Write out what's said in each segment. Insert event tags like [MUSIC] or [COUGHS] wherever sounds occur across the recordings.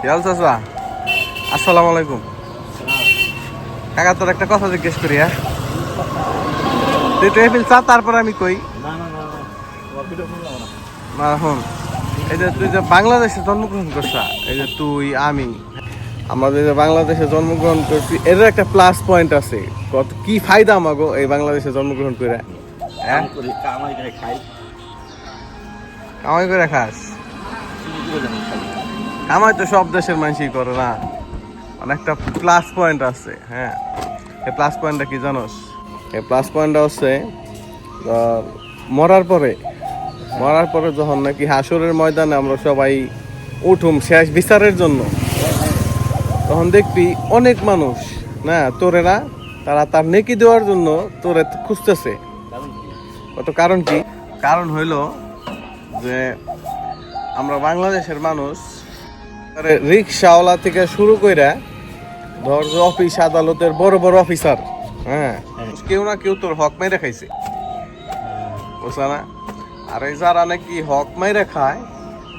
শিয়াল চাচা আসসালামু আলাইকুম। কাকা তোর একটা কথা জিজ্ঞেস করি হ্যাঁ? তুই টেবিল চা তারপর আমি কই? না না না তোমার ভিডিও করলাম না। না এখন এই যে তুই যে বাংলাদেশে জন্মগ্রহণ করছা এই যে তুই আমি আমরা যে বাংলাদেশে জন্মগ্রহণ করছি এর একটা প্লাস পয়েন্ট আছে। কত কি ফায়দা আমাগো এই বাংলাদেশে জন্মগ্রহণ করে? হ্যাঁ? কামাই করে খাস? কামাই তো সব দেশের মানুষই করে না। অনেকটা প্লাস পয়েন্ট আছে হ্যাঁ। এই প্লাস পয়েন্টটা কি জানোস? এই প্লাস পয়েন্টটা হচ্ছে মরার পরে। মরার পরে যখন নাকি হাসরের ময়দানে আমরা সবাই উঠুম শেষ বিচারের জন্য, তখন দেখবি অনেক মানুষ, না তোরে না তারা তার নেকি দেওয়ার জন্য তোরে খুঁজতেছে। কত কারণ কি? কারণ হইল যে আমরা বাংলাদেশের মানুষ রিক্সাওয়ালা থেকে শুরু কইরা ধর অফিস আদালতের বড় বড় অফিসার হ্যাঁ? হ্যাঁ। কেউ না কেউ তোর হক মেরে খাইছে। বুঝলা না? আর এই যারা নাকি হক মাইরে খায়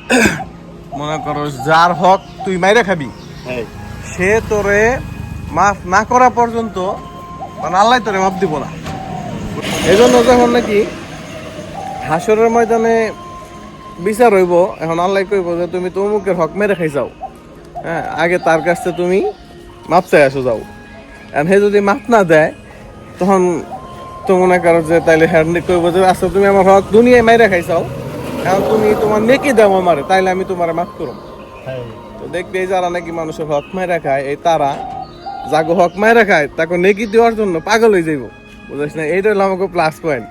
[COUGHS] মনে করো যার হক তুই মাইরে খাবি হ্যাঁ। সে তোরে মাফ না করা পর্যন্ত মানে আল্লাহ তোরে মাফ দিব না। এই জন্য যখন নাকি হাসরের ময়দানে বিচার হইব, এখন আল্লাহ কইব যে তুমি তমুকের হক মেরে খাই যাও। হ্যাঁ আগে তার কাছে তুমি মাপ চাই আসো যাও। আর হে যদি মাপ না দেয়, তখন তো মনে করো যে তাইলে হ্যাঁ কইব যে আচ্ছা তুমি আমার হক দুনিয়ায় মাইরে খাইছাও এখন তুমি তোমার নেকি দাও আমারে, তাইলে আমি তোমার মাফ করো তো দেখবে যারা নাকি মানুষের হক মাইরা খায়, এই তারা যাগো হক মাইরা খায়, তাকে নেকি দেওয়ার জন্য পাগল হয়ে যাইব। বুঝাস না? এইটা হলো আমাকে প্লাস পয়েন্ট